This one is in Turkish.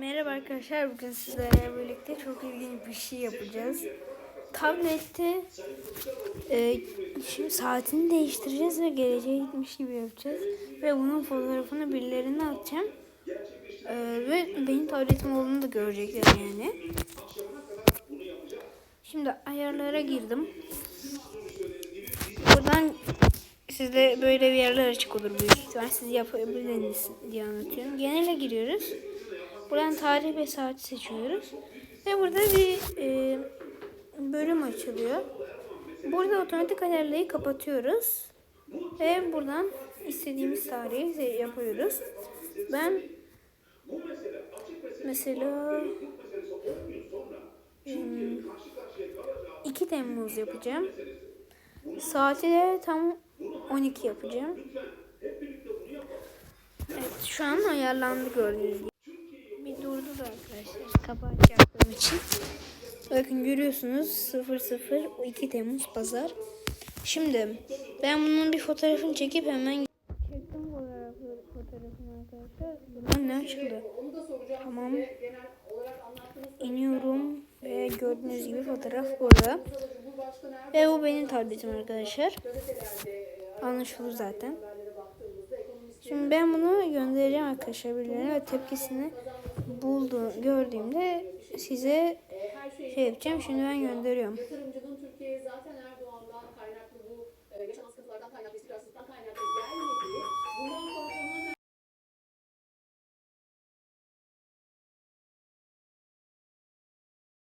Merhaba arkadaşlar. Bugün sizlerle birlikte çok ilginç bir şey yapacağız. Tablette e, şimdi saatini değiştireceğiz ve geleceğe gitmiş gibi yapacağız. Ve bunun fotoğrafını birilerine atacağım. E, ve benim tabletim olduğunu da görecekler yani. Şimdi ayarlara girdim. Buradan sizde böyle bir yerler açık olur büyük ihtimal. Siz yapabilirsiniz diye anlatıyorum. Genele giriyoruz. Buradan tarih ve saati seçiyoruz. Ve burada bir e, bölüm açılıyor. Burada otomatik ayarlayı kapatıyoruz. Ve buradan istediğimiz tarihi yapıyoruz. Ben mesela hmm, 2 Temmuz yapacağım. Saati de tam 12 yapacağım. Evet şu an ayarlandı gördüğünüz gibi. Da arkadaşlar kapağı yaptığım için. Bakın görüyorsunuz 00 2 Temmuz pazar. Şimdi ben bunun bir fotoğrafını çekip hemen çektim fotoğrafı, fotoğrafını arkadaşlar. Buradan ne açıldı? Tamam. İniyorum ve gördüğünüz gibi fotoğraf burada. Ve bu benim tabletim arkadaşlar. Anlaşılır zaten. Şimdi ben bunu göndereceğim arkadaşlar birilerine ve tepkisini buldu gördüğümde size şey yapacağım. Şimdi ben gönderiyorum.